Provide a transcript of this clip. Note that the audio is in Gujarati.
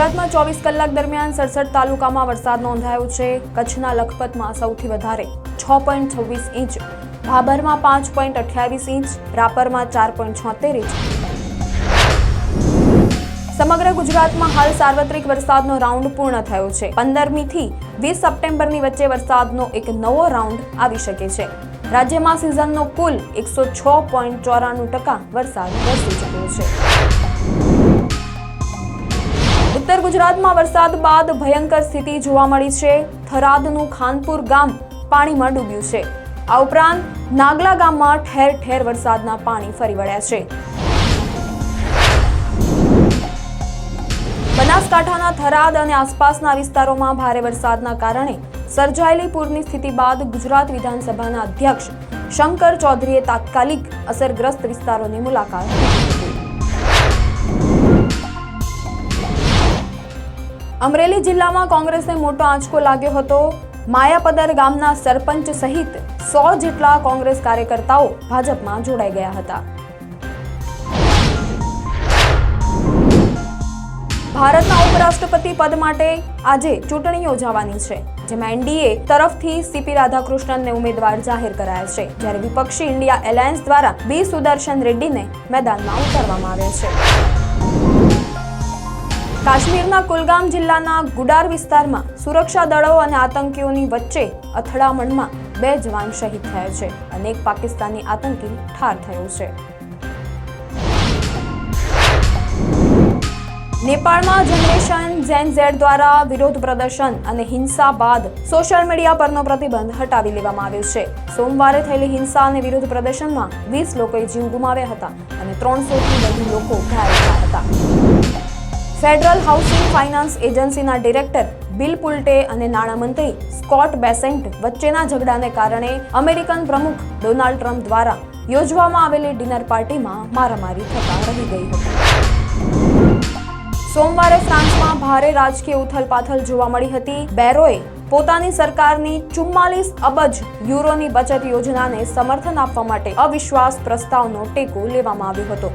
ગુજરાતમાં ચોવીસ કલાક દરમિયાન સડસઠ તાલુકામાં વરસાદ નોંધાયો છે. કચ્છના લખપતમાં સૌથી વધારે છ પોઈન્ટ છવ્વીસ ઇંચ, ભાભરમાં પાંચ પોઈન્ટ અઠ્યાવીસ ઇંચ, રાપરમાં ચાર પોઈન્ટ છોતેર ઇંચ. સમગ્ર ગુજરાતમાં હાલ સાર્વત્રિક વરસાદનો રાઉન્ડ પૂર્ણ થયો છે. પંદરમી થી વીસ સપ્ટેમ્બરની વચ્ચે વરસાદનો એક નવો રાઉન્ડ આવી શકે છે. રાજ્યમાં સિઝનનો કુલ એકસો છ પોઈન્ટ ચોરાણું ટકા વરસાદ વરસી ચૂક્યો છે. ઉત્તર ગુજરાતમાં વરસાદ બાદ ભયંકર સ્થિતિ જોવા મળી છે. થરાદનું ખાનપુર ગામ પાણીમાં ડૂબ્યું છે. આ ઉપરાંત નાગલા ગામમાં ઠેર ઠેર વરસાદના પાણી ફરી વળ્યા છે. બનાસકાંઠાના થરાદ અને આસપાસના વિસ્તારોમાં ભારે વરસાદના કારણે સર્જાયેલી પૂરની સ્થિતિ બાદ ગુજરાત વિધાનસભાના અધ્યક્ષ શંકર ચૌધરીએ તાત્કાલિક અસરગ્રસ્ત વિસ્તારોની મુલાકાત લીધી હતી. અમરેલી જિલ્લામાં કોંગ્રેસને મોટો આંચકો લાગ્યો હતો. માયાપદર ગામના સરપંચ સહિત સો જેટલા કોંગ્રેસ કાર્યકર્તાઓ ભાજપમાં જોડાઈ ગયા હતા. ભારતના ઉપરાષ્ટ્રપતિ પદ માટે આજે ચૂંટણી યોજાવાની છે, જેમાં એનડીએ તરફથી સીપી રાધાકૃષ્ણનને ઉમેદવાર જાહેર કરાયા છે, જ્યારે વિપક્ષી ઇન્ડિયા એલાયન્સ દ્વારા બી સુદર્શન રેડ્ડીને મેદાનમાં ઉતારવામાં આવ્યા છે. કાશ્મીરના કુલગામ જિલ્લાના ગુડાર વિસ્તારમાં સુરક્ષા દળો અને આતંકીઓની વચ્ચે અથડામણમાં બે જવાન શહીદ થયા છે. અને એક પાકિસ્તાની આતંકી ઠાર થયો છે. નેપાળમાં જનરેશન ઝેન ઝેડ દ્વારા વિરોધ પ્રદર્શન અને હિંસા બાદ સોશિયલ મીડિયા પરનો પ્રતિબંધ હટાવી લેવામાં આવ્યો છે. સોમવારે થયેલી હિંસા અને વિરોધ પ્રદર્શનમાં વીસ લોકોએ જીવ ગુમાવ્યા હતા અને ત્રણસોથી વધુ લોકો ફેડરલ હાઉસિંગ ફાઇનાન્સ એજન્સીના ડિરેક્ટર બિલ પુલ્ટે અને નાણામંત્રી સ્કોટ બેસેન્ટ વચ્ચેના ઝઘડાને કારણે અમેરિકન પ્રમુખ ડોનાલ્ડ ટ્રમ્પ દ્વારા યોજવામાં આવેલી ડિનર પાર્ટીમાં મારામારી થતા રહી ગઈ હતી. સોમવારે ફ્રાન્સમાં ભારે રાજકીય ઉથલપાથલ જોવા મળી હતી. બેરોએ પોતાની સરકારની ચુમ્માલીસ અબજ યુરોની બચત યોજનાને સમર્થન આપવા માટે અવિશ્વાસ પ્રસ્તાવનો ટેકો લેવામાં આવ્યો હતો.